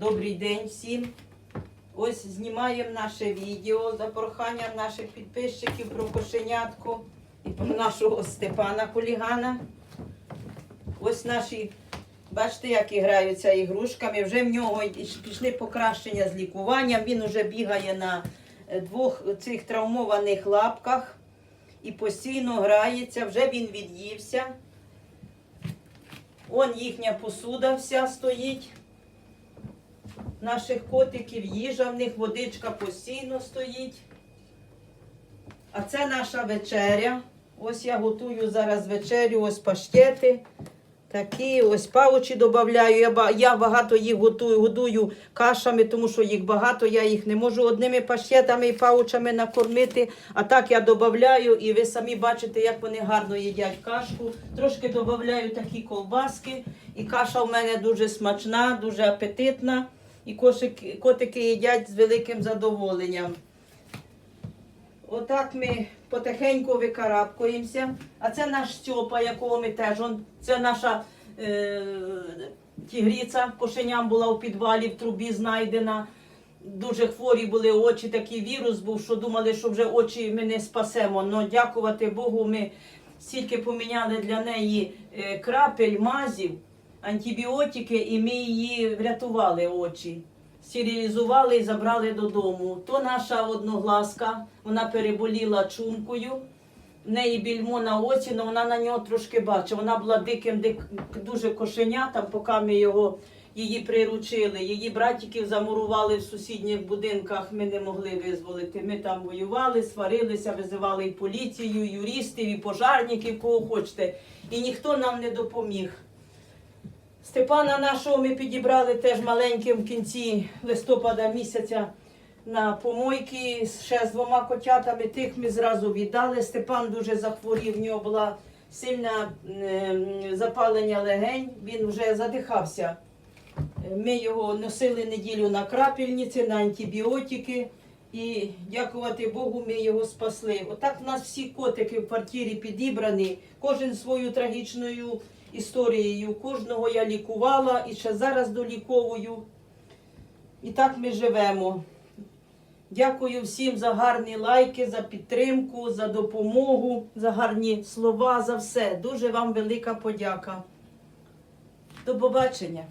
Добрий день всім. Ось знімаємо наше відео за проханням наших підписчиків про кошенятку і про нашого Степана Хулігана. Ось наші, бачите, як граються ігрушками. Вже в нього пішли покращення з лікуванням. Він вже бігає на е, двох цих травмованих лапках і постійно грається. Вже він від'ївся. Он їхня посуда вся стоїть. Наших котиків, їжа в них, водичка постійно стоїть. А це наша вечеря. Ось я готую зараз вечерю, ось паштети. Такі, ось павочі додаю. Я, я багато їх готую, годую кашами, тому що їх багато, я їх не можу одними паштетами і павочами накормити. А так я додаю, і ви самі бачите, як вони гарно їдять кашку. Трошки додаю такі колбаски. І каша в мене дуже смачна, дуже апетитна. І кошики, котики їдять з великим задоволенням. Отак ми потихеньку викарабкуємося. А це наш Стьопа, якого ми теж. Он, це наша е, тігриця, кошеням була у підвалі в трубі знайдена. Дуже хворі були очі, такий вірус був, що думали, що вже очі ми не спасемо. Но дякувати Богу, ми стільки поміняли для неї е, крапель, мазів, антибіотики, і ми її врятували очі. Стерилізували і забрали додому. То наша одногласка, вона переболіла чумкою. В неї більмо на оці, але вона на нього трошки бачить. Вона була диким, дик, дуже кошенятом, поки ми його її приручили. Її братиків замурували в сусідніх будинках. Ми не могли визволити. Ми там воювали, сварилися, визивали і поліцію, і юристів, і пожарників, кого хочете. І ніхто нам не допоміг. Степана нашого ми підібрали теж маленьким в кінці листопада місяця на помойки ще з двома котятами. Тих ми зразу віддали. Степан дуже захворів, в нього була сильне ем, запалення легень, він вже задихався. Ми його носили неділю на крапельниці, на антибіотики. І дякувати Богу, ми його спасли. Отак в нас всі котики в квартирі підібрані, кожен свою трагічною історією. Кожного я лікувала і ще зараз доліковую. І так ми живемо. Дякую всім за гарні лайки, за підтримку, за допомогу, за гарні слова, за все. Дуже вам велика подяка. До побачення.